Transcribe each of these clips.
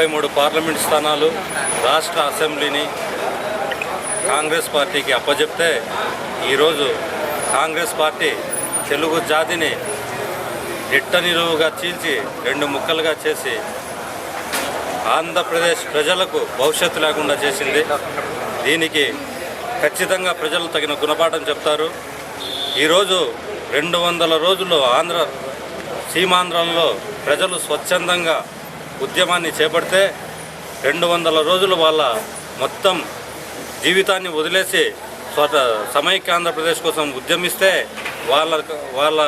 ముప్పై మూడు పార్లమెంట్ స్థానాలు రాష్ట్ర అసెంబ్లీని కాంగ్రెస్ పార్టీకి అప్పజెప్తే ఈరోజు కాంగ్రెస్ పార్టీ తెలుగు జాతిని నిట్ట నిలువుగా చీల్చి రెండు ముక్కలుగా చేసి ఆంధ్రప్రదేశ్ ప్రజలకు భవిష్యత్తు లేకుండా చేసింది. దీనికి ఖచ్చితంగా ప్రజలు తగిన గుణపాఠం చెప్తారు. ఈరోజు రెండు వందల రోజులు ఆంధ్ర సీమాంధ్రంలో ప్రజలు స్వచ్ఛందంగా ఉద్యమాన్ని చేపడితే రెండు వందల రోజులు వాళ్ళ మొత్తం జీవితాన్ని వదిలేసి స్వత సమైక్య ఆంధ్రప్రదేశ్ కోసం ఉద్యమిస్తే వాళ్ళ వాళ్ళ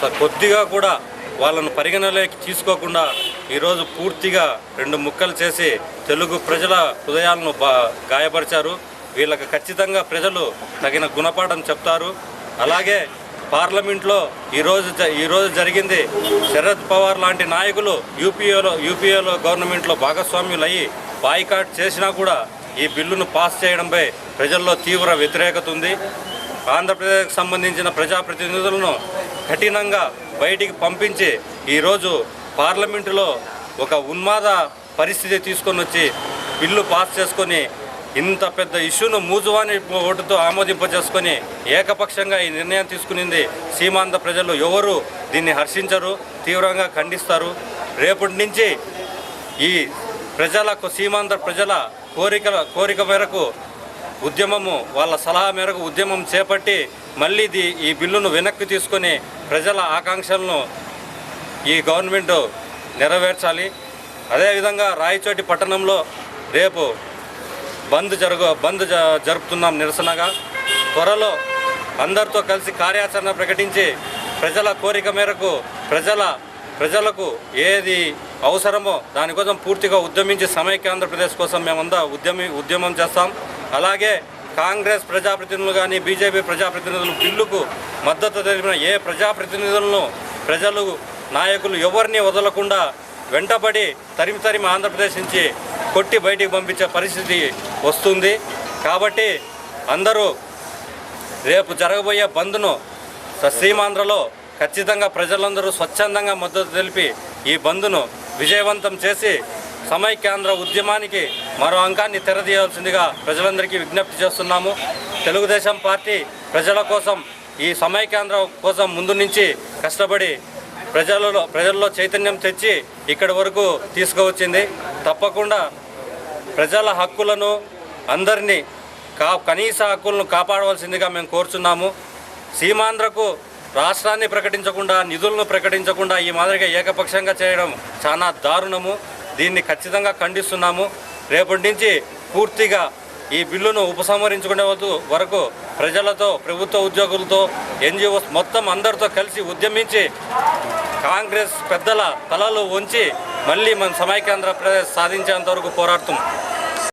స- కొద్దిగా కూడా వాళ్ళను పరిగణలోకి తీసుకోకుండా ఈరోజు పూర్తిగా రెండు ముక్కలు చేసి తెలుగు ప్రజల హృదయాలను బా గాయపరిచారు. వీళ్ళకి ఖచ్చితంగా ప్రజలు తగిన గుణపాఠం చెప్తారు. అలాగే పార్లమెంట్లో ఈరోజు జ ఈరోజు జరిగింది శరద్ పవార్ లాంటి నాయకులు యూపీఏలో యూపీఏలో గవర్నమెంట్లో భాగస్వామ్యులు అయ్యి బాయ్కాట్ చేసినా కూడా ఈ బిల్లును పాస్ చేయడంపై ప్రజల్లో తీవ్ర వ్యతిరేకత ఉంది. ఆంధ్రప్రదేశ్కి సంబంధించిన ప్రజాప్రతినిధులను కఠినంగా బయటికి పంపించి ఈరోజు పార్లమెంటులో ఒక ఉన్మాద పరిస్థితి తీసుకొని వచ్చి బిల్లు పాస్ చేసుకొని ఇంత పెద్ద ఇష్యూను మూజువాని ఓటుతో ఆమోదింపజేసుకొని ఏకపక్షంగా ఈ నిర్ణయం తీసుకునింది సీమాంధ్ర ప్రజలు. ఎవరు దీన్ని హర్షించరు తీవ్రంగా ఖండిస్తారు. రేపటి నుంచి ఈ ప్రజలకు సీమాంధ్ర ప్రజల కోరికల కోరిక మేరకు ఉద్యమము వాళ్ళ సలహా మేరకు ఉద్యమం చేపట్టి మళ్ళీ ఈ బిల్లును వెనక్కి తీసుకొని ప్రజల ఆకాంక్షలను ఈ గవర్నమెంట్ నెరవేర్చాలి. అదేవిధంగా రాయచోటి పట్టణంలో రేపు బంద్ జరుగు బంద్ జ- జరుపుతున్నాం నిరసనగా. త్వరలో అందరితో కలిసి కార్యాచరణ ప్రకటించి ప్రజల కోరిక మేరకు ప్రజల ప్రజలకు ఏది అవసరమో దానికోసం పూర్తిగా ఉద్యమించి సమైక్య ఆంధ్రప్రదేశ్ కోసం మేమంతా ఉద్యమి ఉద్యమం చేస్తాం. అలాగే కాంగ్రెస్ ప్రజాప్రతినిధులు కానీ బీజేపీ ప్రజాప్రతినిధులు బిల్లుకు మద్దతు తెలిపిన ఏ ప్రజాప్రతినిధులను ప్రజలు నాయకులు ఎవరిని వదలకుండా వెంటబడి తరిమి తరిమి ఆంధ్రప్రదేశ్ నుంచి కొట్టి బయటికి పంపించే పరిస్థితి వస్తుంది. కాబట్టి అందరూ రేపు జరగబోయే బంద్ను సీమాంధ్రలో ఖచ్చితంగా ప్రజలందరూ స్వచ్ఛందంగా మద్దతు తెలిపి ఈ బంద్ను విజయవంతం చేసి సమైక్యాంధ్ర ఉద్యమానికి మరో అంకాన్ని తెరదీయాల్సిందిగా ప్రజలందరికీ విజ్ఞప్తి చేస్తున్నాము. తెలుగుదేశం పార్టీ ప్రజల కోసం ఈ సమైక్యాంధ్ర కోసం ముందు నుంచి కష్టపడి ప్రజలలో ప్రజల్లో చైతన్యం తెచ్చి ఇక్కడి వరకు తీసుకువచ్చింది. తప్పకుండా ప్రజల హక్కులను అందరినీ కా కనీస హక్కులను కాపాడవలసిందిగా మేము కోరుచున్నాము. సీమాంధ్రకు రాష్ట్రాన్ని ప్రకటించకుండా నిధులను ప్రకటించకుండా ఈ మాదిరిగా ఏకపక్షంగా చేయడం చాలా దారుణము. దీన్ని ఖచ్చితంగా ఖండిస్తున్నాము. రేపటి నుంచి పూర్తిగా ఈ బిల్లును ఉపసంహరించుకునే వరకు- ప్రజలతో ప్రభుత్వ ఉద్యోగులతో ఎన్జిఓస్ మొత్తం అందరితో కలిసి ఉద్యమించి కాంగ్రెస్ పెద్దల తలలు వంచి మళ్ళీ మన సమైక్యాంధ్రప్రదేశ్ సాధించేంత వరకు పోరాడుతున్నాం.